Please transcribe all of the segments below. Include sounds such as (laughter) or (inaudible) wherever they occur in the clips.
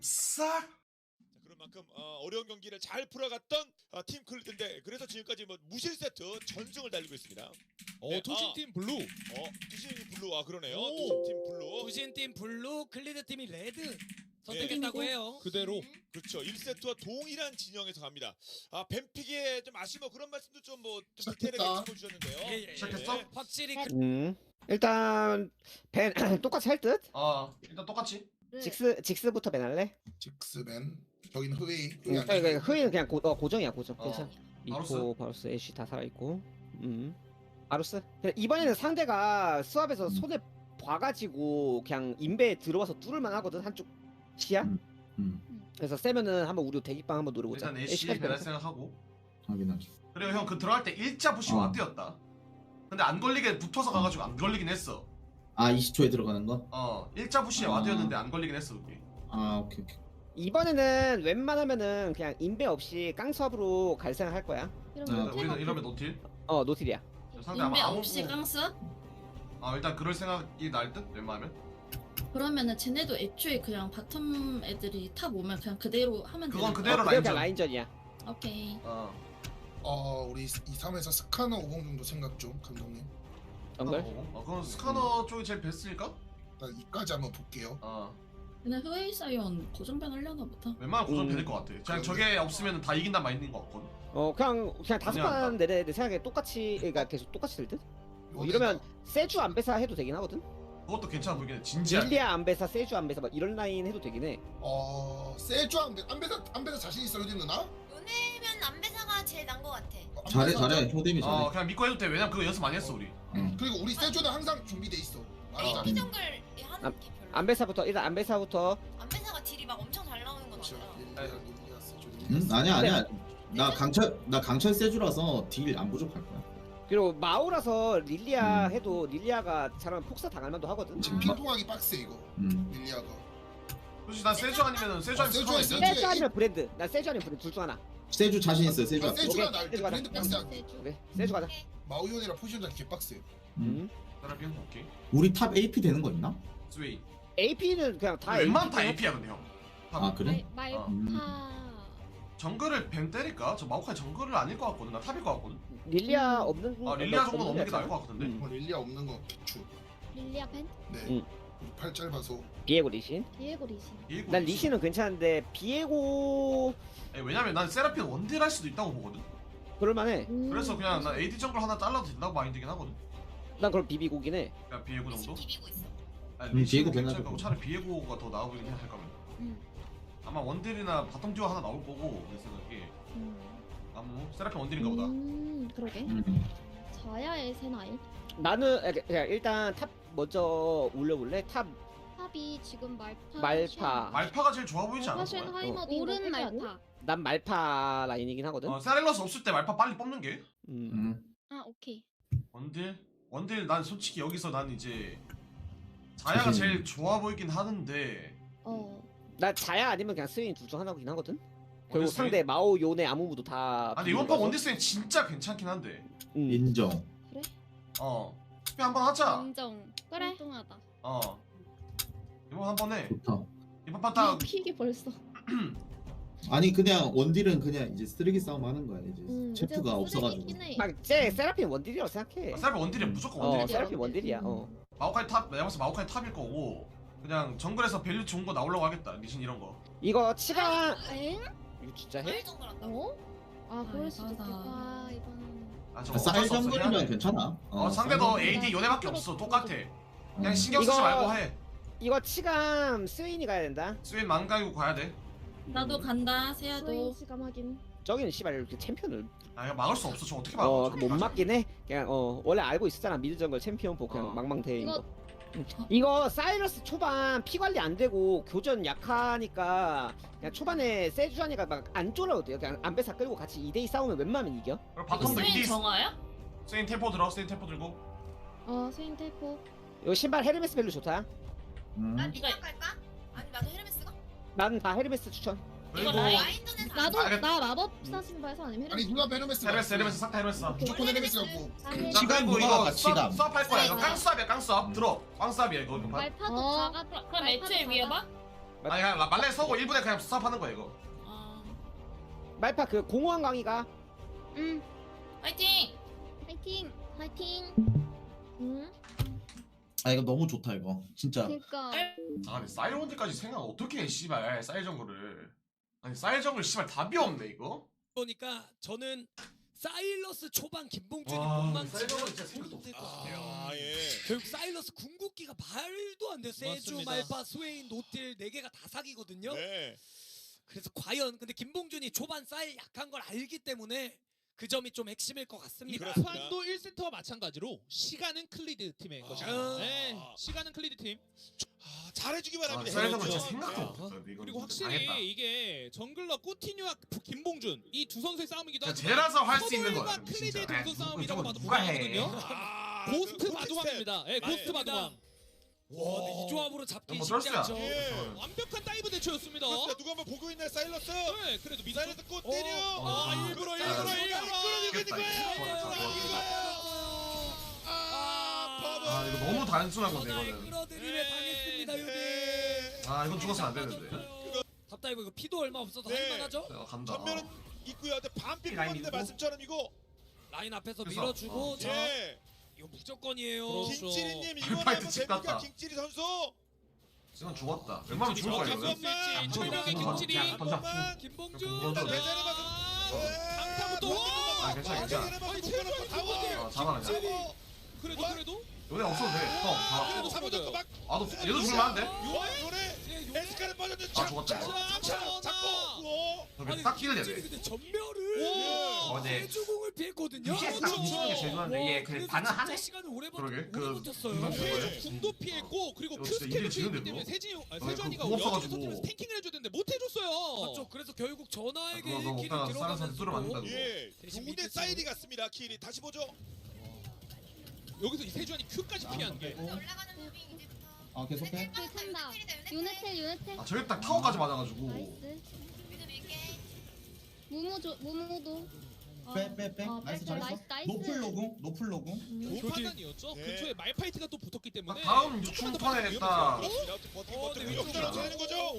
싹 자, 그런 만큼 어, 어려운 경기를 잘 풀어갔던 어, 팀 클리드인데 그래서 지금까지 뭐 무실 세트 전승을 달리고 있습니다. 어 네, 토신팀 블루 어, 투신 블루 아 그러네요. 오. 투신 팀 블루. 부신팀 블루, 클리드 팀이 레드 선택했다고 해요. 그대로 그렇죠. 1세트와 동일한 진영에서 갑니다. 아 뱀픽에 좀 아쉬워 그런 말씀도 좀 뭐 좀 디테일하게 시작했다. 짚어주셨는데요. 예, 예, 예. 시작했어? 확실히 음. 일단 벤 (clears throat) 똑같이 할 듯? 어 일단 똑같이 직스 직스부터 벤 할래? 직스맨 저기는 흐웨이 음, 흐웨이 아니, 그 흐이는 그냥 고, 어, 고정이야 고정. 어. 괜찮아. 바루스? 이코 바루스 애쉬 다 살아 있고. 음. 바루스. 근데 이번에는 상대가 수압에서 손에 봐가지고 그냥 인베에 들어와서 뚫을만 하거든 한쪽 시야. 음. 음. 그래서 세면은 한번 우리 대기빵 한번 노려보자. 일단 애쉬 애쉬까지 배날 빼자. 생각하고 확인하지. 그리고 형 그 들어갈 때 일자 부시 어. 왔대였다 근데 안 걸리게 붙어서 가가지고 안 걸리긴 했어 아 20초에 들어가는 거? 어 일자 부시에 아. 와드였는데 안 걸리긴 했어 우리 아 오케이 오케이. 이번에는 웬만하면은 그냥 인베 없이 깡수압으로 갈 생각 할 거야. 아, 일단 우리는 이러면 노틸 어 노틸이야. 상대 인베 아마 아무 없이 깡스? 아 일단 그럴 생각이 날 듯 웬만하면 그러면은 쟤네도 애초에 그냥 바텀 애들이 탑 오면 그냥 그대로 하면 그건 되는 그대로 어, 그대로 라인전. 그냥 라인전이야. 오케이 어 어 우리 2, 3에서 스카너 50 정도 생각 좀 감독님 정글. 어 그럼 스카너 쪽이 제일 베스트니까 일단 이까지 한번 볼게요 어 근데 흐웨이 사이언 고정변 하려나 보다 웬만하면 고정 음. 되는 것 같아 그냥 저게 없으면 다 이긴단 마인드인 것 같거든 어 그냥 그냥 다섯 그냥 판 내내 내 생각에 똑같이 그러니까 계속 똑같이 될 듯? 뭐 이러면 세주 안배사 해도 되긴 하거든. 그것도 괜찮아 보이긴 해 진지하게 릴리아 안배사, 세주 안배사 막 이런 라인 해도 되긴 해. 어 세주 안배 안배사 안배사 자신 있어 효진 누나? 은혜면 안배사가 제일 난것 같아. 어, 잘해 잘해. 효댐이 잘해. 어 그냥 믿고 해도 돼 왜냐면 그거 연습 많이 했어 우리 응. 그리고 우리 세주는 항상 준비돼 있어 알아 AP 정글 하는 안- 게 별로. 안배사부터 일단 안배사부터 안배사가 딜이 막 엄청 잘 나오는 건 그렇죠 아니라. 릴리아 릴리아 세주 응? 릴리아 아니야 아니야. 네. 나 강철 나 강철 세주라서 딜 안 부족할 거야. 그리고 마오라서 릴리아 음. 해도 릴리아가 잘하면 폭사 당할 만도 하거든. 지금 핑퐁하기 빡세 이거 음. 릴리아가 솔직히 난 세주 아니면은 세주 아니면 세주 스카너 아니면 세주 아니면 브랜드. 난 세주 아니면 브랜드 둘 중 하나. 세주 자신 있어요. 세주 아, 앞에. 세주가 오케이, 나을 때 세주가 브랜드 나. 빡세 하게 오케이 세주 가자. 마우ion이랑 포지션장 개빡세 음. 음. 테라핀 오케이 우리 탑 AP 되는 거 있나? 스웨이 AP는 그냥 다 웬만하면 다 AP. AP야 근데 형 아 그래? 어. 음. 정글을 뱀 때릴까? 저 마오카이 정글을 아닐 것 같거든 나 탑일 것 같거든 릴리아 없는 아 릴리아 정도는 없는 게 나을 것 같은데 음. 뭐 릴리아 없는 건 기추 릴리아 벤? 네 음. 팔 짧아서 비에고 리신. 디에고 리신. 이해고 난 있어. 리신은 괜찮은데 비에고 아니, 왜냐면 난 세라핀 원딜 할 수도 있다고 보거든 그럴만해. 그래서 그냥 난 AD 정글 하나 잘라도 된다고 마인드긴 하거든 난 그럼 비비고긴 해. 그냥 비에고 리신 정도? 비비고 있어. 아니 음, 리신은 비에고 괜찮을 괜찮을 거고 거고. 차라리 비에고가 더 나아 보이긴 해, 할 거면 음. 아마 원딜이나 바텀 듀오 하나 나올 거고 내 생각에 음. 아무 세라핀 원딜인가 보다 음, 그러게. 음. 자야의 세나이. 나는 아, 그냥 일단 탑 먼저 올려볼래? 탑 탑이 지금 말파. 말파. 말파가 제일 좋아 보이지 않아? 사실 정말? 하이머디 오른 말파. 난 말파 라인이긴 하거든. 어, 세렐러스 없을 때 말파 빨리 뽑는 게 음. 음. 아 오케이. 원딜? 원딜 난 솔직히 여기서 난 이제 자야가 제일 좋아 보이긴 하는데 어. 나 자야 아니면 그냥 스윈 둘중 하나긴 하거든. 원딜 스윈? 상대 마오 요네 아무무도 다. 아 근데 이번 판 원딜 스윙 진짜 괜찮긴 한데 음. 인정. 어 스피 한번 하자 인정. 그래. 뚱하다. 어 이번 한번 해 좋다. 이번 판딱 픽이 벌써. (clears throat) 아니 그냥 원딜은 그냥 이제 쓰레기 싸움 하는 거야 이제 음, 체프가 이제 없어가지고. 해. 막쟤 세라핀 원딜이라고 생각해. 셀프 원딜이야 무조건 어 원딜이야 세라핀 원딜이야. 어. 마오카이 탑 내가 봤을 때 마오카이 탑일 거고 그냥 정글에서 밸류 좋은 거 나오려고 하겠다 리신 이런 거 이거 치가 엥? 이거 진짜 해? 어? 아 그럴 수도. 있겠다. 아, 저거 쌀 어쩔 수 없어, 해야 정글이면 돼. 괜찮아. 어, 쌀 상대도. AD 요네밖에 없어 똑같아 그냥 신경 쓰지 이거- 말고 해 이거 치감 스윈이 가야 된다. 스윈 망가이고 가야 돼 나도 간다 세야도 시감 확인. 저기는 씨발 이렇게 챔피언을 아 이거 막을 수 없어 저 어떻게 막아 어, 못 가자. 맞긴 해. 그냥 어 원래 알고 있었잖아 미드 정글 챔피언 복 그냥 어. 망망대인 이거- 거. 음. 이거 사이러스 초반 피 관리 안 되고 교전 약하니까 그냥 초반에 세주하니까 막안 쫄아도 돼요. 그냥 안배사 끌고 같이 2대2 싸우면 웬만하면 이겨. 바텀도 스윈 2D 정화야? 스윈 템포 들어 스윈 템포 들고 어 스윈 테이프. 이거 신발 헤르메스 벨로 좋다. 음. 이거 갈까? 아니 나도 헤르메스가? 난 다 헤르메스 추천. 그리고 라인- 나도 아, 나 마법 사 신발에서 아니면 아니 헤르메스. 누나 베르메스 헤르메스 헤르메스 싹다 헤르메스 써. 무조건 헤르메스 갖고. 아니, 자, 치감 그리고 누나가 이거 다 치감. 수압 할 거야. 이거 네. 깡수압이야 깡수압. 들어. 깡수압이야 이거. 이거 봐. 말파도 어. 작아. 그럼 애초에 위에 봐? 아니 그냥 말레 서고 1분에 그냥 스탑하는 거야 이거. 아, 말파 그 공허한 강의가. 응. 파이팅! 화이팅! 화이팅! 응? 아 이거 너무 좋다 이거. 진짜. 그니까. 아 근데 사이런드까지 생각 어떻게 해 씨발 쌀 정글을 아니 쌀 정글 씨발 답이 없네 이거 보니까 저는 사일러스 초반 김봉준이 와, 못망 사일러스 진짜 생각도 없- 아 예. 결국 사일러스 궁극기가 말도 안 돼요. 세주, 맞습니다. 말파, 스웨인, 노틸 네 개가 다 사기거든요. 네. 그래서 과연 근데 김봉준이 초반 사일 약한 걸 알기 때문에 그 점이 좀 핵심일 것 같습니다. 그렇습니다. 판도 1세트와 마찬가지로 시간은 클리드 팀의. 아. 네, 시간은 클리드 팀. 아, 잘해주기 아 바랍니다. 쌀 정글 그렇죠. 진짜 생각도 네. 없었다 근데 이거 그리고 진짜 확실히 당했다. 이게 정글러 꾸티뉴와 김봉준 이 두 선수의 싸움이기도 하지만 쟤라서 할 수 있는 거야 클리드의 진짜 동선 누구- 싸움이라고 봐도 무방하거든요. 아, 고스트 그 바둑왕입니다. 예, 고스트 네. 바둑왕. 와, 근데 이 조합으로 잡기 뭐 쉽지 썰수야. 않죠. 예. 완벽한 다이브 대처였습니다. 그렇습니다. 누가 한번 보고 있나요, 사일러스? 네, 그래도 미드 사일러스 꽃 어, 때려. 어, 아, 어, 일부러 어, 일부러 어, 일부러 끌어들이고 있는 거예요. 있는 거예요. 아. 아 이거 너무 단순한 건데 전화에 이거는 끌어들임에 당했습니다, 네. 요즘. 아 이건 죽었으면 안 되는데 답답이고 이거 피도 얼마 없어서 네. 할만하죠? 내가 간다 전면은 있고요. 근데 반피 라인 뽑는데 있고. 말씀처럼 이거 라인 앞에서 그래서, 밀어주고 어, 자 예. 이거 무조건이에요. 그렇죠. 김치리님 이번에 발파이트 한번 집 됩니까? 갔다. 김치리 선수. 이건 죽었다 웬만하면 죽을 거야 이거는 있을지 안 철벽의. 김치리 던져. 김봉준 봐서. 강타부터 아 괜찮아 괜찮아 아니 제발 아 잡아. 그래도 뭐? 그래도 요네 없어도 돼형 잡아 잡아줬고 막. 아도 얘도 죽으면 안 돼 요래 요래. 예, 요네. 에스카를 빠졌는데 아 죽었다 이거 잡고 잡고. 저기 딱 끼를 김진이 돼 근데 전멸을 오. 어, 네. 피했거든요. 유시에서 딱 뒤지는 게 제일 좋았는데 얘 그래 반응하네? 시간을 오래 버 그러게, 오래 그 버텼어요. 네, 궁도 피했고 그리고 이거 큐 진짜 지는데, 피했기 때문에 그거? 세진이 아, 그 없어가지고. 여기서 터뜨리면서 탱킹을 해줘야 되는데 못 해줬어요. 맞죠. 그래서 결국 전화에게 그거 너무 길을 들어가면서 뚫으면 안 된다고. 예. 대신 밑에 사이드 갔습니다. 킬이 다시 보죠. 여기서 이 세주환이 큐까지 피한 게아 계속해 그 탄다 유네텔 유네텔 아 저기 딱 타워까지 맞아가지고 나이스 무무조 무무도 어. 빼빼빼 어, 나이스 뺄게. 잘했어 나이스, 나이스. 노플 로공 노플 로공 음. 좋은 효디. 판단이었죠. 네. 근처에 말파이트가 또 붙었기 때문에 딱 다음 유충판에 딱 그렇습니다. 어떻게 버티고 어, 버티고 네, 역전을 위쪽이야. 되는 거죠.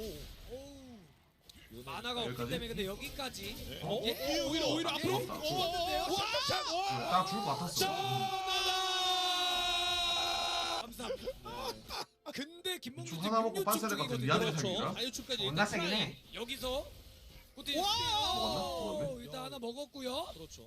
만화가 없기 여기까지? 때문에 근데 여기까지. 네. 어? 예. 오히려 오히려 아, 앞으로 죽었다. 오, 죽었는데요? 와, 자, 와. 딱 죽을 것 같았어 감사합니다. 근데 김봉준 중 하나 먹고 빤스레 같은 미안해 생기라 다이어출까지 존나 세긴 해. 여기서 호텔 와! 일단 하나 먹었고요. 그렇죠.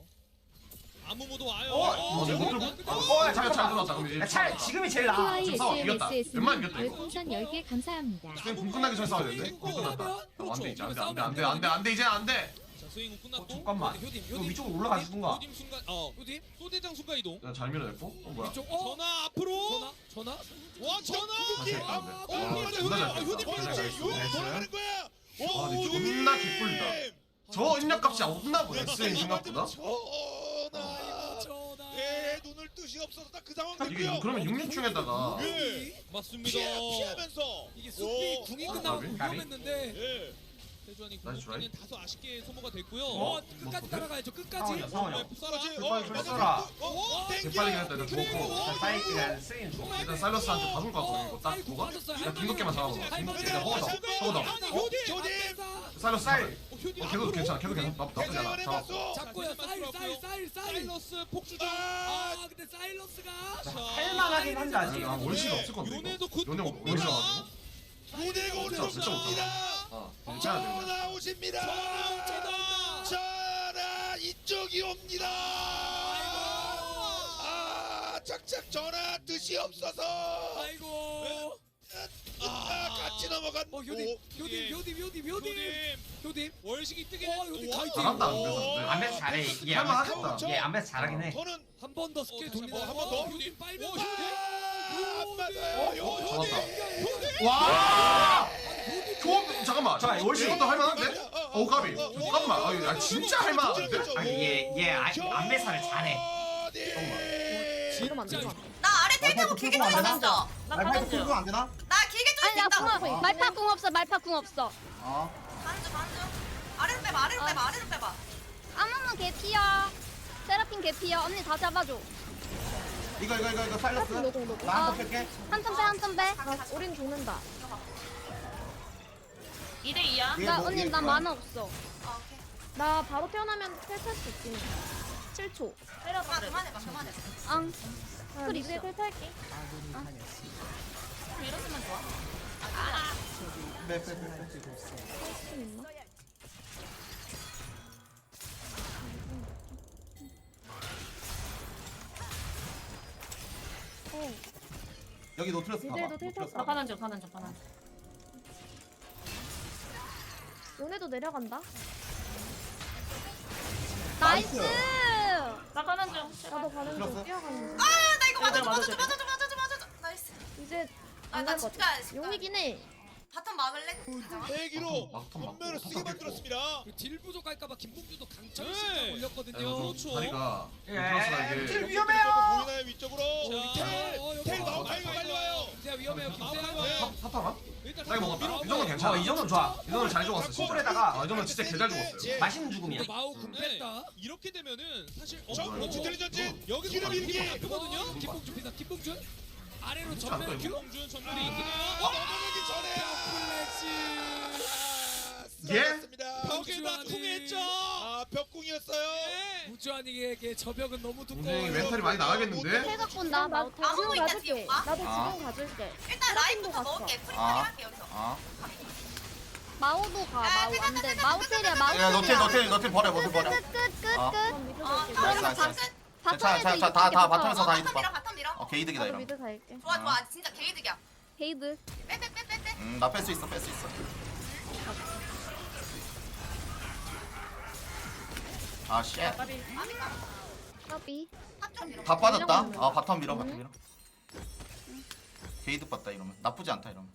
아무모도 와요. 어? 어, 네, 못 들고? 어, 어, 잘, 잘 잠깐만. 들어왔다. 그럼 이제 야, 차. 지금이 제일 나아. 지금 싸워, 이겼다. 웬만하면 이겼다, 이거. 별풍선 10개 감사합니다 지금 공 끝나기 전에 싸워야 되는데? 공 끝났다. 어, 안 돼, 이제 안 돼, 안 돼, 안 돼, 안 돼, 안 돼, 이제 안 돼. 자, 스윙은 끝났고. 어, 잠깐만. 효딤 이거 효딤 위쪽으로 올라가 주던가. 호딤 순간 어 효딤 소대장 순간 이동. 야, 잘 밀어냈고. 어, 뭐야. 이쪽 어 전화 앞으로. 전화 전화 와 전화. 다시 했다, 근데. 어, 와, 효딤, 존나 잘 효딤, 뺐다. 효딤, 잘 효딤, 뺐어. 요 돌아가는 거야. 아, 근데 존나 개꿀이다. 저 인력값이 없나 보네, 스윙 생각보다. 전화. 전화. 예, 눈을 뜻이 없어서 딱그 상황 이게 됐고요. 그러면 6류충에다가 예. 맞습니다. 피해, 피하면서 이게 숲이 오. 궁이 어, 끝나고 가비? 위험했는데 예. 세주환이 나이스 공격기는 다소 아쉽게 소모가 됐고요. 어 어? 끝까지 뭐, 따라가야죠 끝까지 상황이야, 상황이야. 풋사라. 그렇지. 빨리 맞아, 써라. 맞아. 어, 땡겨. 개빨리 했다, 일단 죽었고. 자, 사이트가 쓰인 중. 일단 사일러스한테 봐줄 것 같아, 이거 딱? 빠졌어요. 그냥 긴급게만 잡아봐. 할머니. 그냥 허거다, 허거다. 사일러스 사일. 어, 어, 걔도. 괜찮아, 걔도 괜찮아. 나쁘지 않아. 해봤어. 잡고요 사일 사일 사일 사일 사일러스 폭주죠. 아, 아 근데 사일러스가 할만하긴 아직. 아, 월시가 없을 건데. 요네도 이거. 굿 요네 옵니다. 월시가가지고. 무대가 진짜, 진짜 올라옵니다. 아, 괜찮아. 전화 오십니다. 전화. 전화 이쪽이 옵니다. 아, 착착 전화 뜻이 없어서 아이고 아, 같이 넘어간. 어 효딤 효딤 효딤 월식이 뜨게. 어 잘한다, 안 돼서. 안 배서 잘해. 얘 할만 안 배서- 하겠다. 얘 안 배서 잘하긴 해. 저는 한 번 더 스킬 어, 다시 돌리다 한번, 더. 효딤 빨면 어, 안 맞아요. 요- 잡았다. 와! 조합 잠깐만. 자, 월시. 이것도 할만한데? 어 까비. 잠깐만. 아, 야, 진짜 할만한데? 아니 얘얘안 배사를 잘해. 안? 나 아래 텔 타고 길게 되나? 던져. 나 가는 중. 안 되나? 나 길게 뚫릴 아니 수 나 있다. 궁 말파 궁 없어 말파 궁 없어 아 중, 가는 중. 아래로 빼봐, 아래로 빼봐, 아래로 빼봐. 아무무 개피야 세라핀 개피야 언니 다 잡아줘 이거 이거 이거 이거 살렸어 노공 노공 나한번 뺄게 한턴 빼한 턴빼 우린 죽는다 2대 2야. 이게 나 뭐- 언니 나? 만화 없어. 아, 오케이. 나 바로 태어나면 탈탈 수 있긴 해. 7초. 때려봐. 그만해봐. 그만해봐. 앙. 아, 풀 있어. 탈탈게. 좀 이러시면 좋아. 풀 있나? 어, 여기 노트레스 봐봐. 노트레스. 봐봐. 가는 중 가는 중 가는 중. 요네도 내려간다. 나이스. 나 가는 중. 나도 가는 중 들었어? 뛰어가는 중. 아, 나 이거 네, 맞아줘 맞아줘, 맞아줘 맞아줘 맞아줘. 나이스. 이제 아, 안나갈것 집가 같아. 용이긴 해. 바텀 막을래? 괜찮아? 대기로 막고, 전면을 쓰게 탑 만들었습니다. 그딜 부족할까봐 김봉준도 강철 네. 신장 야, 올렸거든요. 좀 그렇죠. 다리가 예, 이게 딜 위험해요. 네. 일단 싸게 먹었다. 이 정도 괜찮아. 어, 이 정도는 좋아. 이 정도는 잘 죽었어. 진짜. 콩불에다가 아, 이 정도는 진짜 개잘 죽었어요. 맛있는 죽음이야. 또 마우 궁 네. 뺐다. 이렇게 되면은 사실 어, 저 어, 그렇지 이거. 텔리전진 여기서 기름 아프거든요. 어, 김봉준 피사 김봉준 아래로 전면? 큐. 김봉준 전멸이 있긴 해요. 어, 넘어가기 전에. 예? 습니 다 벽에다 쿵했죠. 아 벽궁이었어요. 네. 무주환이에게 저 벽은 너무 두꺼워. 동생이 멘탈이 많이 나가겠는데? 텔 갖고 온다. 나도 텔안 지금 가줄게. 지금? 나도 아. 지금 가줄게. 일단 라인부터 갔어. 먹을게. 프리파리 아. 할게 여기서. 아. 마오도 가. 아, 마오 안 돼. 끝, 끝, 마오 끝. 끝, 마오 야, 너텔, 텔이야. 너텔, 너텔 버려, 너텔 버려. 끝 끝 끝끝. 아. 그럼 미드 어, 갈게. 나이스, 바텀에서 나이스. 바끝. 자, 자, 자, 다, 다 바텀에서 다 바텀 이득 밀어 봐. 바텀 밀어. 어, 개이득이다 나도 이러면. 미드 갈게. 좋아 좋아 진짜 개이득이야. 게이드. 빼빼빼빼빼. 음, 나 뺄 수 있어, 뺄 수 있어. 아, 쉣. 까비. 까비. 탑좀 밀어. 다 빠졌다. 밀어. 아, 바텀 밀어, 바텀 밀어. 게이득 봤다 이러면. 나쁘지 않다 이러면.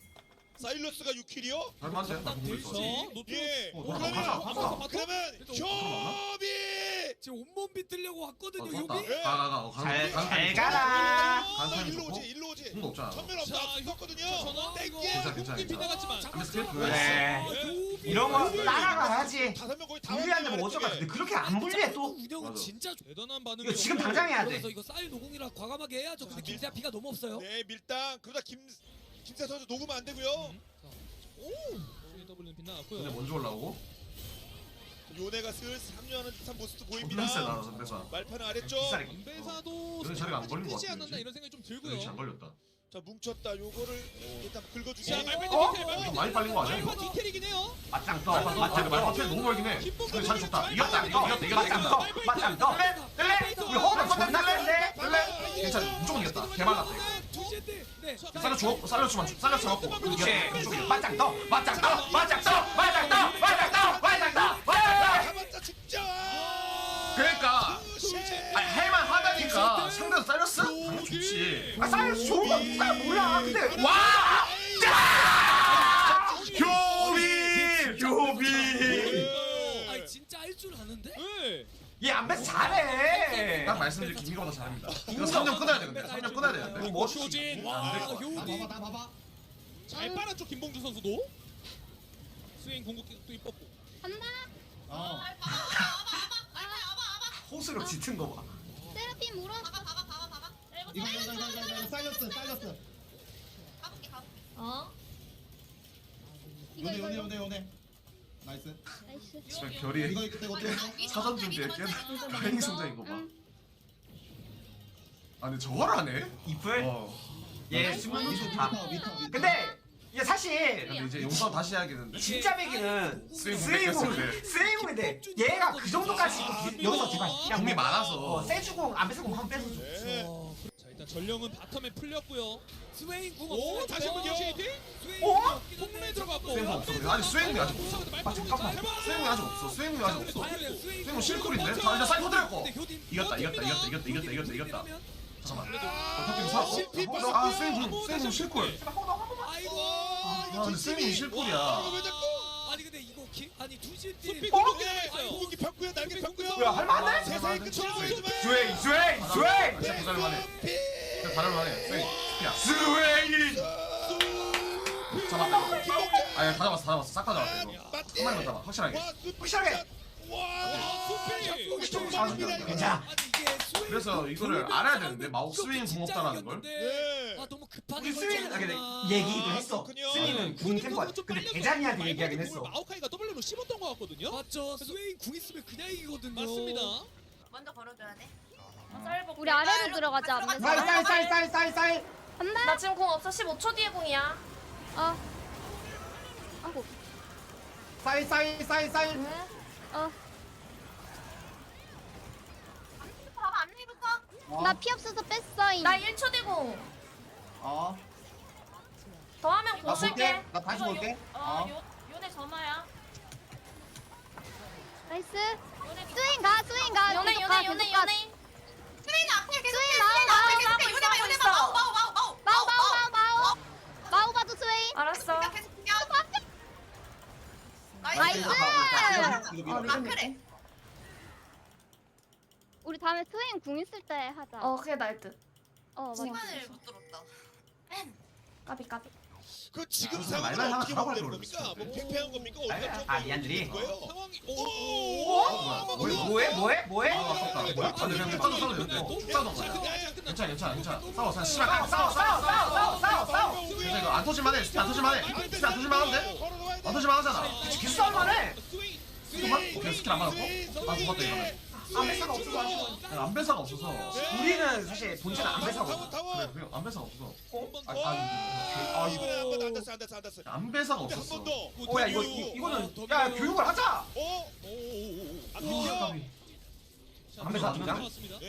사일러스가 6킬이요? 잘 맞네. 나 보고. 노트. 예. 어, 그러면 가자, 가자. 그러면 협이. 지금 온몸 비틀려고 왔거든요. 어, 요비. 좋았다. 가, 가, 가. 어, 가. 잘, 가, 가. 잘 가라. 간 타임 일로 좋고. 오지 일로 오지. 궁도 없잖아. 전면 없다. 자. 전화 이거 괜찮아, 괜찮아, 빗 괜찮아. 나갔지만 잡았어. 근데 스킬 그래. 어, 요비. 이런 거 따라가야지. 다섯 명 거의 다 불리한데 뭐? 아래쪽에. 근데 그렇게 안 불리해 또. 운영은 맞아. 진짜 좋- 대단한 반응이 이거 지금 당장 해야 돼. 그래서 이거 사일 노공이라 과감하게 해야죠. 근데 김세아 피가 너무 없어요. 네 밀당. 그러다 김 김세 선수 녹으면 안 되고요. W는 빗 근데 나갔고요. 먼저 올라오고. 요네가 슬 3년하는 듯한 모습도 존나 보입니다. 세다, 선배사. 말판은 아래쪽. 비싸게. 안배사도 여기 자리가 안 걸린 것 뜨지 같은데, 않았나? 이런 생각이 좀 들고요. 잘 걸렸다. 자 뭉쳤다. 요거를 일단 긁어주기. 자, 말파 어? 디테일, 말파 좀 많이 빨린 거 아니야, 이거? 말파 디테일이긴 해요. 맞짱 떠. 아, 근데 말파 텔 너무 멀긴 해. 근데 자리 좋다. 이겼다, 이겼다, 이겼다. 맞짱 떠. 맞짱 떠. 뜰래? 우리 호흡 존나 뜰래? 뜰래? 괜찮아. 무조건 이겼다. 개말랐다, 이거. 투시인데. 네. 살려줘. 살려주만 살려 잡았고. 그렇지. 이겼다. 맞짱 떠. 맞짱 떠. 맞짱 떠. 맞짱 떠. 맞짱 떠. 맞짱 그러니까. 아니 할만 하다니까 상대도 사이러스? 당연 좋지. 아, 사이언스 좋은 거 누가 몰라. 근데 와! 효비! 효비! 아니 진짜 할 줄 아는데? 네. 얘 안배사 잘해. 딱 말씀드린 김이가 보다 잘합니다. 이거 3년 끊어야 돼 근데. 3년 끊어야 되는데. 뭐 쇼진. 와, 안될것 효비. 잘 빨았죠 김봉준 선수도. 스윙 궁극기도 이뻤고. 간다. 어. 호수로 짙은 거 봐. 세라핀 물어. 봐봐 봐봐 봐봐 봐봐. 이거 이거 이거 이거 이거 사이러스 사이러스. 가볼게 가볼게. 어. 이거 요네 이거 요네 이거. 요네 요네. 나이스. 나이스. 진짜 별이 이거 이거 어떻게 했어? 사전 준비에 깨 다행히 성장인 거 봐. 응. 아 근데 저걸 하네? 이플? 어. 얘 수면이 좋다. 근데 얘 사실 근데 이제 용서 다시 해야겠는데. 진짜 배기는 스윙 공격했을 때. 스웨이공인데 얘가 그 정도까지 기- 여기서 제발 그냥 공이 뭐, 많아서. 어, 세주공 안 뺏어공 한번 뺏어줘. 네. 자 일단 전령은 바텀에 풀렸고요. 스웨인 궁 오 없어요. 다시 한번 쉐이팅. 어? 폭문에 들어갔고. 스웨인 없어. 아니 스웨인이 아직 없어. 아 잠깐만. 스웨인이 아직 없어. 스웨인이 아직 없어. 스웨인 실쿨인데? 자 이제 사이퍼 들었고. 근데 효딘 이겼다 이겼다 이겼다 이겼다 이겼다 이겼다 이겼다. 잠깐만. 어, 탑핑 사. 실패 어, 아 스웨인 궁 스웨인 궁 실쿨. 아이고. 아 근데 스웨인 실쿨이야. 왜 자꾸? 아니 근데 이거 기, 아니 투신 수피 딜. 공격 네. 했어요. 공기 폈고요. 날개 폈고요. 뭐야 할 만해? 세상의 끝을 보여주면. 스웨이 스웨이 스웨이 진짜 잘만해. 진짜 잘만해. 스웨인. 야 스웨이. 잡았다. 아니 다 잡았어 다 잡았어 싹 다 잡았어 이거. 한 마리만 잡아 확실하게. 확실하게. 와. 좀 괜찮아. 그래서 궁 이거를 알아야 되는데 마우 이거 스웨인 진짜 궁 없다라는 걸. 네. 아 너무 급하게 우리 스웨는 아, 근데. 얘기도 했어. 그렇군요. 스웨는 궁 템포. 좀 근데 대장이한테 얘기하긴 했어. 마오카이가 W로 씹었던 것 같거든요. 맞죠. 스웨인 궁 있으면 그냥 이기거든요. 맞습니다. 먼저 걸어줘야 돼. 우리 아래로 들어가자. 쌀쌀 쌀 쌀 쌀. 간다. 나 지금 공 없어. 15초 뒤에 공이야. 어. 아고. 쌀 쌀 쌀 쌀. 어. 봐봐 앞니부터. 나 피 없어서 뺐어. 이. 나 1초 뒤 공. 어. 더 하면 나공 쓸게. 볼게. 나 다시 이거 볼게. 요- 어, 어. 요 요네 전화야. 나이스. 요네 스윙 가. 스윙 가. 요네 계속 요네 가, 요네 계속 가. 요네. 스윙 앞에 계속 마우, 스윙 마우, 앞에 계속. 요네 봐 요네 봐. 마우 마우 마우 마우. 마우 마우 마우 마우. 봐도 스윙. 알았어. 계속 뛰어. 나이스. 이거 어, 밀어. 나 그래. 우리 다음에 스윙 궁 있을 때 하자. 어, 그게 나을 듯. 어 맞아. 시간을 못 들었다. 까비 까비. 그 지금 아, 말만 하나 어떻게 하라고 보면 되는 할 겁니까? 걸뭐 팽팽한 겁니까? 어디가 좀 아, 미안들이. 거예요? 상황이 오! 어, 뭐야, 뭐해 뭐해 뭐해? 아, 아깝다. 뭐야? 아, 근데 그냥 싸워 싸워 되는데. 싸워 싸워. 괜찮아, 괜찮아, 괜찮아. 싸워, 싸워. 씨발, 싸워, 싸워, 싸워, 싸워, 싸워, 싸워, 싸워. 괜찮아, 이거 안 터질만 해. 스피 안 터질만 해. 스피 안 터질만 하는데? 안 터질만 하잖아. 계속 싸움만 해. 스윙. 오케이, 스킬 안 맞았고. 아, 죽었다, 이러면. 안배사가 없어서 아쉬워. 아니, 안배사가 없어서. 우리는 사실 본체는 안배사고. 타워 타워. 그래, 그래. 안배사가 없어서. 한번 아, 더. 아, 아, 이번에 한번 앉았어 앉았어 앉았어. 안배사가 근데 없었어. 한번 더. 오야 이거 이- 이거는 야 교육을 하자. 어? 안 비켜. 안배사 등장? 나왔습니다.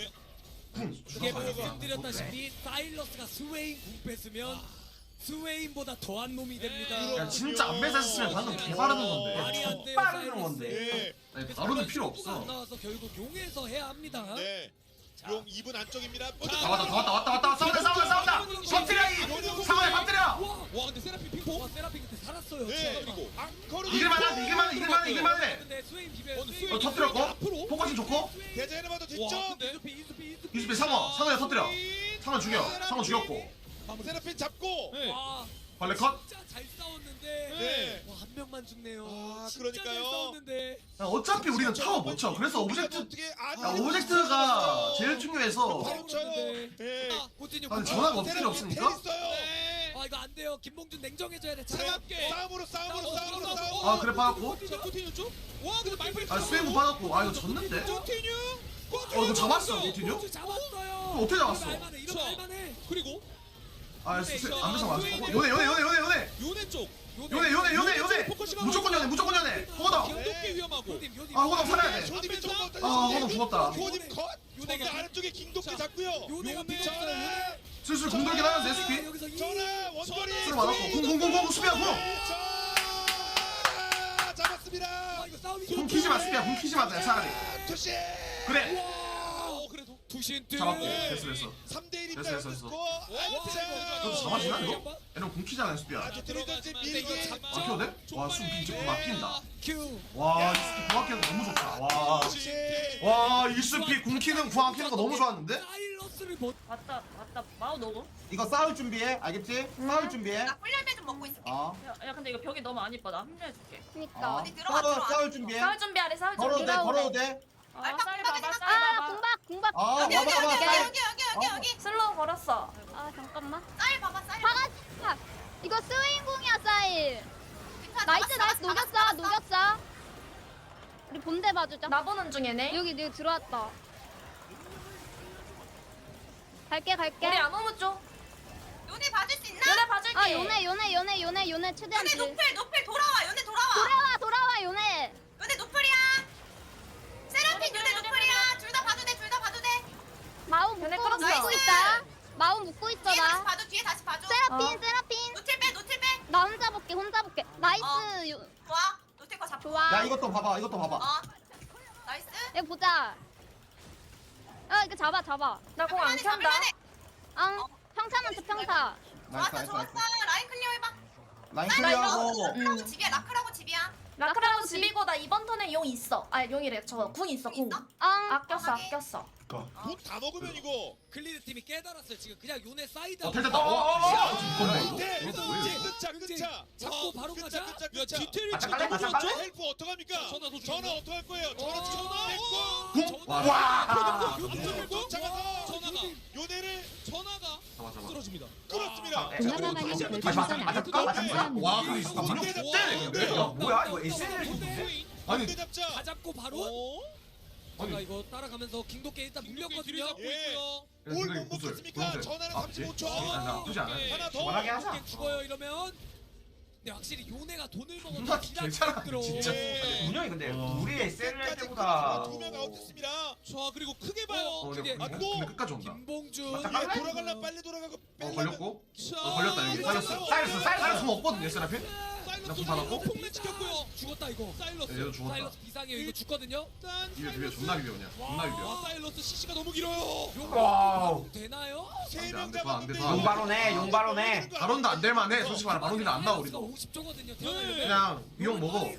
궁. 그게 죽었어. 말씀드렸다시피 사일러스가 스웨인 궁 뺐으면 스웨인보다 더한 놈이 됩니다. 야, 진짜 안배사 했으면 방금 개 바르는 말이 건데. 안 돼요. 빠르는. 건데. 네. 아니, 바로는 필요 안 없어. 나와서 결국 용에서 해야 합니다. 네. 용 2분 안쪽입니다. 다 왔다, 다 왔다, 왔다, 왔다. 싸운다, 싸운다, 싸운다. 터뜨려, 이 상황에 터뜨려. 와, 와 근데 세라핀 핑퐁. 와 세라핀 그때 살았어요. 네. 진짜. 그리고 앙커르 이길만하네, 이길만해, 이길만해, 이길만해. 근데 스웨인 비벼. 어, 스웨인 어, 터뜨렸고. 포커싱 좋고. 와 뒷점. 근데 이수피 이수피 이수피. 유수비 상어, 상어에 터뜨려. 상어 죽여, 상어 죽였고. 세라핀 잡고. 네. 와 벌레 컷. 진짜 잘 싸웠는데. 네. 와 한 명만 죽네요. 아, 진짜 그러니까요. 잘 싸웠는데. 야, 어차피 우리는 타워 못 쳐. 그래서 오브젝트, 어떻게 안 야, 오브젝트가 제일 중요해서. 바로 쳐요. 네. 아, 고진이 아니, 고- 전화가 없을 필요. 있어요. 네. 아 이거 안 돼요. 김봉준 냉정해져야 돼. 차갑게 싸움으로 싸움으로 싸움으로 싸움. 아, 그래, 받았고. 자 코티뉴 쪽. 와 근데 말벌. 아, 스웨인 못 받았고. 아, 이거 졌는데? 코티뉴. 어, 이거 잡았어, 코티뉴? 잡았어요. 어떻게 잡았어? 이러면 알만해. 자. 알만해. 그리고 아, 스- 안배사 맞았고. 요네, 요네, 요네, 요네, 요네. 요네 쪽. 요네, 요네, 요네, 요네. 무조건 요네, 무조건 요네. 김도끼 위험하고. 요님 요님. 아, 호더 살아야 돼. 아, 호더 죽었다. 조님 컷. 전대 아래쪽에 김도끼 자, 잡고요. 요네가 요네. 요네. 슬슬 공돌긴 하는데, 이- 전화 원거리. 슬 맞았고. 공공공공 수비야, 공. 자, 잡았습니다. 아. 공 키지 마, 수비야. 공 키지 마, 차라리. 투시. 그래. 투신트. 잡았고. 됐어, 됐어. 3대 1입니다. 됐어, 됐어, 됐어. 스코어. 너 안차. 잡아주나, 이거? 얘는 공 키잖아, 수비야. 아주 밀기. 아, 키워도 돼? 와, 수비 공 막힌다. 큐. 와, 이 수비 공 막히는 거 너무 좋다. 와. 투시. 와, 이 수비 공 키는, 공 막히는 거 너무 좋았는데? 사일러스를 못. 왔다 왔다 마우 너고. 이거 싸울 준비해. 알겠지? 싸울 준비해. 나 꿀열매 좀 먹고 있을게. 어. 야, 야 근데 이거 벽이 너무 안 이뻐. 나 합류해줄게. 그니까. 어. 들어가, 싸워, 들어가. 싸울 준비해. 싸울 준비하래 싸울 준비. 걸어도 돼. 걸어도 돼. 아, 쌀 봐봐 쌀 아 봐봐. 궁박 궁박. 어, 여기 여기 봐봐. 여기 쌀. 여기 여기 여기 어. 여기. 슬로우 걸었어. 아 잠깐만. 쌀 봐봐 쌀. 박아. 아, 이거 스웨인 궁이야 사일. 괜찮아, 나이스 잡았어, 나이스 잡았어, 녹였어 잡았어. 녹였어. 우리 본대 봐주자. 나 보는 중에네. 여기 여기 들어왔다. 갈게 갈게. 우리 아무무 쪽. 요네 봐줄 수 있나? 요네 봐줄게. 아 요네 요네 요네 요네 요네 최대한 요네 딜. 노플 노플 돌아와. 요네 돌아와. 돌아와 돌아와 요네. 요네 노플이야. 세라핀 요네 노플이야. 둘 다 봐도 돼. 둘 다 봐도 돼. 요네 묶고. 묶고 있다. 마우 묶고 있어 뒤에 다시 나. 봐줘. 뒤에 다시 봐줘. 세라핀 어. 세라핀. 노틸 빼 노틸 빼. 나 혼자 볼게 혼자 볼게. 나이스. 어. 요, 좋아. 노틸 거 잡고. 좋아. 야, 이것도 봐봐. 이것도 봐봐. 어. 나이스. 이거 보자. 어 이거 잡아 잡아. 나공안 켠다. 응. 평타한테 평타. 나이스, 좋았어 나이스, 좋았어. 나이스. 라인 클리어 해봐. 라인 나 클리어하고. 라크라고 집이야. 라크라고 집이야. 라크라고 집이고 나 이번 턴에 용 있어. 아 용이래. 저궁 있어. 궁. 응. 아꼈어 아꼈어. 돈다 먹으면 이거. 클리드 팀이 깨달았어요. 지금 그냥 요네 사이드. 어, 됐다. 어, 어, 어. 네. 뭐야, 이거? 끝자 끝자. 잡고 바로 가자. 야. 디테일이 아, 잠깐만, 너무. 좋았죠? 헬프 어떡합니까? 전화 더 전화 어떡할 거예요? 전화 어, 전화 했고. 궁? 와. 전화가 요네를 전화가 잡아, 잡아. 쓰러집니다. 다시 맞아, 맞아, 아홉 개 맞아, 맞아. 감사합니다. 와 근데 진짜 문역 X대네 근데 야 뭐야 이거 SNL 인데 아니 아니 잡자. 다 잡고 바로 어? 아니. 이거 따라가면서 킹도께 일단 물렸거든요. 예. 그래, 올 근데 못 구슬, 먹겠습니까? 구슬. 전화는 아, 그치? 35초. 아, 나쁘지 않아. 하나 더. 원하게 하자 이게 죽어요 이러면. 근데 확실히 요네가 돈을 먹어도 기가 괜찮아, 들어. 진짜. 예. 운영이 근데 어. 우리 SNL 끝까지 때보다 두명 아웃됐습니다. 자 그리고 크게 봐요. 어 근데, 아, 근데 또! 끝까지 온다 김봉준. 맞다, 예, 깜짝이야. 돌아갈라 빨리 돌아가고 어 걸렸고 자, 어 걸렸다 여기 사이러스 사이러스 사이러스 세라핀 사일러스 나쁜 받았고? 폭내 지켰고요. 죽었다 이거. 사일러스. 얘도 죽었다 사일러스 비상이에요 이거 죽거든요. 일단 비벼 비벼 존나 비벼 그냥 존나 비벼 와 사일러스 CC가 너무 길어요. 와우. 요거 되나요? 세명 안 돼, 안 잡았는데 돼, 이거 용바로네, 용바로네. 바론도 안 될만해 솔직히 말해 바론딜 안 나와 우리도 50조거든요. 그냥 비용 먹어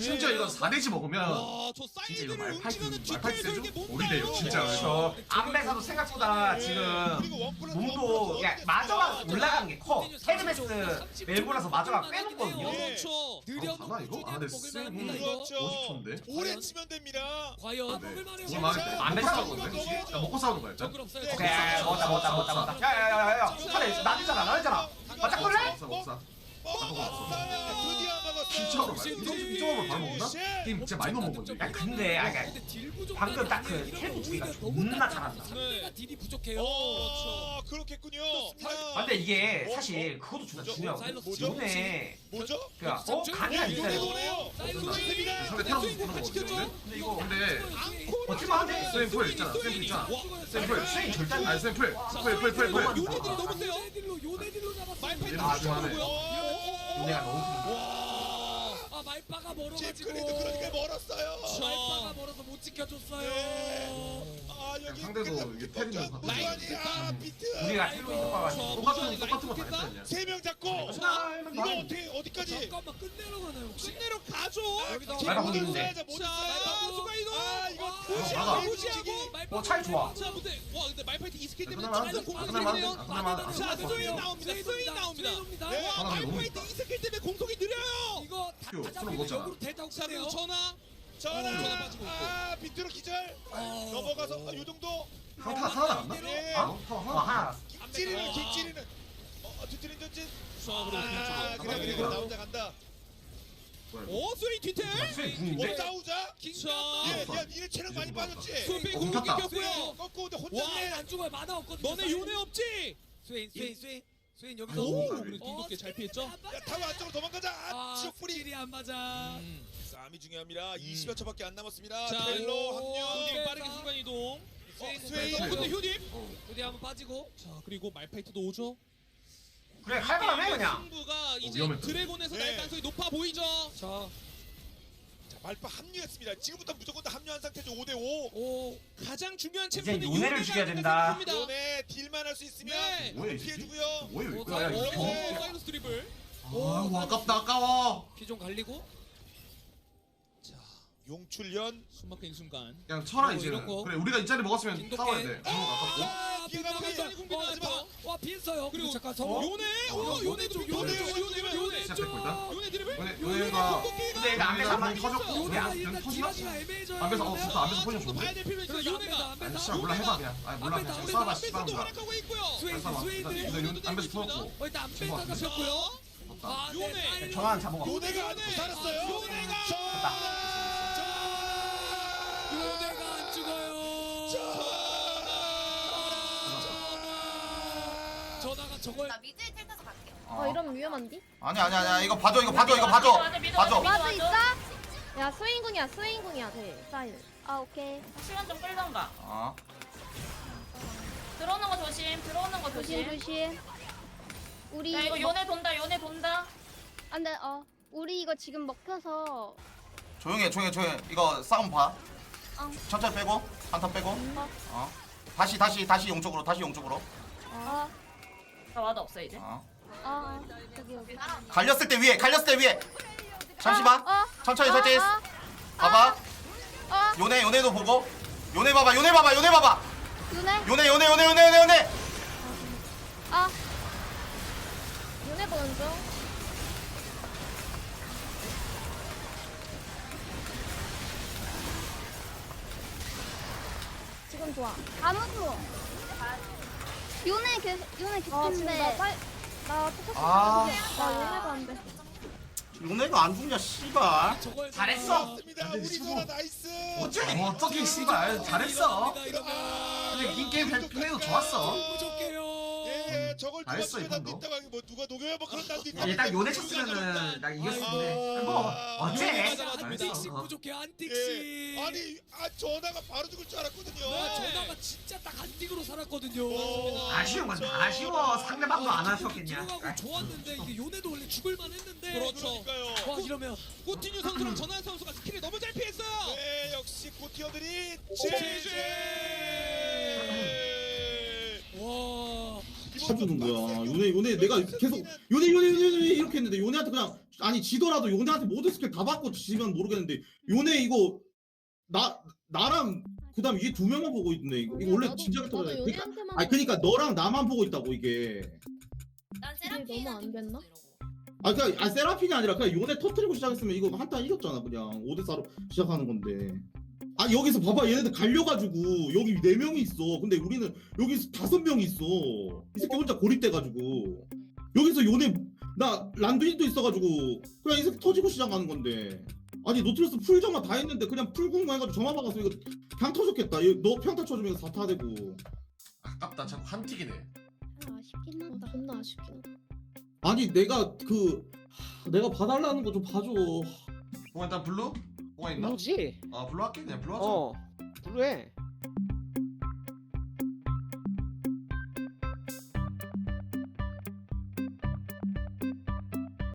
심지어 이거 4대지 먹으면 와저 진짜 이거 사이드를 말파이트 움직이는 말파이트 뒤쪽에서 세죠? 이게 뭔가요? 오리돼요 진짜 저 안배사도 생각보다 예. 지금 몸도 원야 마저가 원 올라가는 게커 헤르메스 멜보라서 마저가 네. 빼놓거든요 그렇죠. 아, 가나, 이거? 아, 근데. 이거. 그렇죠. 50초인데 오래? 치면 됩니다. 과연 네. 먹을만해요. 이거 때안 먹고 됐어. 싸우는 거야 그치? 야, 먹고 싸우는 거야 일단 정글 없어요. 네. 정글 오케이. 먹었다 먹었다 먹었다 먹었다 야야야야야 나대잖아 나대잖아 맞아 끌래? 먹사 먹사 먹 진짜로 말 이정 이 정도면 바로 먹나? 게임 진짜 많이 넘은 건데 야 근데 아 그러니까 근데 딜 부족 방금 딱그 거텔 부기가 오히려 존나 잘한다. 네. 딜이 부족해요. 어, 그렇겠군요. 아. 근데 이게 사실 그것도 진짜 중요하고 뭐죠? 요네 뭐죠? 그냥 어? 강의가 요네 있어요 상대 테러 쓰는 거 같은데 근데 이거 근데 버틸만한데 쌤 풀 있잖아. 쌤 풀 있잖아. 쌤풀 스윙 절대 안 아니 쌤 풀 풀 풀 풀 풀 요네들이 너무 세요. 요네딜로 요네딜로 잡았어요. 말파이트 얘는 아주 잡고요. 요네가 너무 아 말파가 잼크리도 그러니까 멀었어요. 말파가 멀어서 못 지켜줬어요. 네. 아 상대도 이게 테리는 무아니야 비트. 우리가 힐로 있어봐가지고 똑같은 똑같은 거 다 했다 그냥 세명 잡고 아, 이거 어떻게 어디까지? 잠깐만 끝내러 가나요 혹시? 끝내러 가죠. 여기다 말파 못 보이는데. 써야죠, 못 자, 써요. 수가 이동. 아 이거 어, 무시 막아. 무시하고. 어, 찰 좋아. 자, 근데 와 근데 말파이트 이 스킬 때문에 좀안 돼. 안안 돼. 자, 스윙. 나옵니다. 스윙 나옵니다. 네. 와, 말파이트 이 스킬 때문에 공속이 느려요. 이거 다 잡히면. 역으로 대다고 자, 쓰네요. 전화. 전화. 전화 빠지고 있고. 아 비트로 기절. 어. 넘어가서 아, 요 정도. 하나 하나 나갔나? 예. 아어 하나 하나 깃찌리는 깃찌리는. 어 뒤틀린 전진. 아. 그래 그래 그래 나 혼자 간다. 뭐야 이거 오, 스윙 뒤태. 쌤뭐 궁인데? 싸우자. 자, 예, 야 니네 체력 많이 빠졌지. 수비 어, 공격 켰다. 이겼고요. 꺾고 근데 혼자 와, 해. 안 죽어요 만화 없거든요. 너네 요네 없지? 스웨인 스웨인 스웨인 스웨인 여기서 오, 오, 그래 딩덕게 잘 피했죠? 야 타워 안쪽으로 도망가자. 아, 아 지옥 뿌리. 스킬이 안 맞아. 음. 싸움이 중요합니다. 20여 초밖에 안 남았습니다. 자, 오. 합류. 휴님 빠르게 순간 이동. 어, 스웨인 스웨인. 어, 근데 휴님. 어디 한번 빠지고. 자, 그리고 말파이트도 오죠. 그래 할만하네 그냥 승부가 이제 위험했다. 드래곤에서 날 네. 가능성이 높아 보이죠. 자, 자 말파 합류했습니다. 지금부터 무조건 다 합류한 상태죠. 5대 5. 오 가장 중요한 이제 챔피언은 요네를 요네가 죽여야 된다. 생각합니다. 요네 딜만 할 수 있으면 네. 뭐야 이 새끼? 피해주고요. 뭐야 오, 이거 야 오, 이거 네. 사이러스 드리블. 아이고 아깝다 아까워 피좀 갈리고. 자, 용출련. 숨막힌 순간. 그냥 쳐라 어, 이제는 이런 거. 그래 우리가 이 자리 먹었으면. 싸워야 돼 아깝고 아. 궁금하 피했어요. 그리고 잠깐 어? 요네, 오, 요네 좀 요네 좀 요네 요네 일단 요네 드리블. 요네- 요네가 근데 안배사 공 많이 터졌고 요네가 안 일단 터지나? 딜하기가 애매해져요. 안배사 어. 진짜 안배사 포지션 또 좋은데? 봐야 될 필요 있어. 요네가. 아니. 씨발 몰라 해봐 그냥 아니 몰라 그냥 안배사 씨발 또 몰라 활약하고 있고요. 스웨인 싸워봐 스웨인. 근데 안배사 풀었고 어, 일단 안배사가 같은데? 폈고요. 아, 요네. 네, 사이드. 전환 잡아가 요네가 아직도 살았어요. 요네가. 요네가 안 죽어요. 전화가 저걸 나 미드 텔타서 갈게. 어 이러면 위험한디? 아니 아니 아니 이거 봐줘 이거 봐줘 이거 봐줘 봐줘 와드 있어? 야 스윙궁이야 스윙궁이야 돼 사이드 아 오케이 시간 좀 끌던가. 어 들어오는 거 조심. 들어오는 거 조심 조심. 조심 우리 야 이거 먹- 요네 돈다. 요네 돈다. 안 돼 어 우리 이거 지금 먹혀서 조용히 해 조용히 해 조용히 해 이거 싸움 봐 어. 천천히 빼고 한턴 빼고 어. 어 다시 다시 다시 용쪽으로 다시 용쪽으로 어 나 와도 없어 이제. 어. 어, 여기 여기. 갈렸을 때 위에 갈렸을 때 위에. 잠시만. 어, 어, 천천히 어, 천천히 어, 봐봐. 어 요네 요네도 보고. 요네 봐봐 요네 봐봐 요네 봐봐. 요네? 요네 요네 요네 요네 요네 요네. 아. 요네 보는 중. 지금 좋아. 아무도 요네 계속 요네 아, 개핀데 나 포커스 아. 나 용해가 안 돼. 용내가 안 죽냐 씨발 잘했어. 우리 나이스. 어째? 어떻게 씨발 잘했어. 아, 근데 긴 게임 플레이도 좋았어. 부족해요. 예, 저걸 누가 집에 이분도. 놨다고 하기 뭐 누가 녹여야 뭐 그런 난도 있다. 얘딱 요네 쳤으면은 나 이겼을 텐데. 뭐 어째? 안틱씩 잘했어. 부족해 안틱씨. 예. 아니, 아 전화가 바로 죽을 줄 알았거든요. 나 전화가 진짜 딱 안틱으로 살았거든요. 어. 아쉬운 건다 아쉬워. 상대방도 안 하셨겠냐. 들어가고 좋았는데 이게 요네도 원래 죽을만 했는데. 그렇죠. 그러니까요. 와 이러면 코티뉴 선수랑 전환 선수가 스킬을 너무 잘 피했어요. 네, 역시 고티어들이 제제. 와. 사주는 거야. 요네 요네 내가 계속 요네 요네 요네 요네 이렇게 했는데 요네한테 그냥 아니 지더라도 요네한테 모든 스킬 다 받고 지면 모르겠는데 요네 이거 나 나랑 그다음 위에 두 명만 보고 있네. 이거, 이거 원래 진짜 나도 그러니까. 아니 그러니까 너랑 나만 보고 있다고 이게. 난 이게 너무 안 됐나? 아 그냥 아 세라핀이 아니라 그냥 요네 터트리고 시작했으면 이거 한타 이겼잖아 그냥 5대 4로 시작하는 건데. 아 여기서 봐봐 얘네들 갈려가지고 여기 네 명이 있어. 근데 우리는 여기 다섯 명이 있어. 이 새끼 혼자 고립돼가지고 여기서 요네 나 란두인도 있어가지고 그냥 이 새끼 터지고 시작하는 건데. 아니 노트리스 풀정만 다 했는데 그냥 풀궁만 해가지고 점화 박아서 이거 그냥 터졌겠다. 너 평타 쳐주면 이거 4타 되고. 아깝다. 자꾸 한 틱이네. 아쉽긴 하다. 존나 아쉽긴 하다. 아니 내가 그 하, 내가 봐달라는 거 좀 봐줘. 뭐 일단 블루? 뭐가 있나? 블루지? 아 블루 할게 그냥 블루 하자. 어 블루해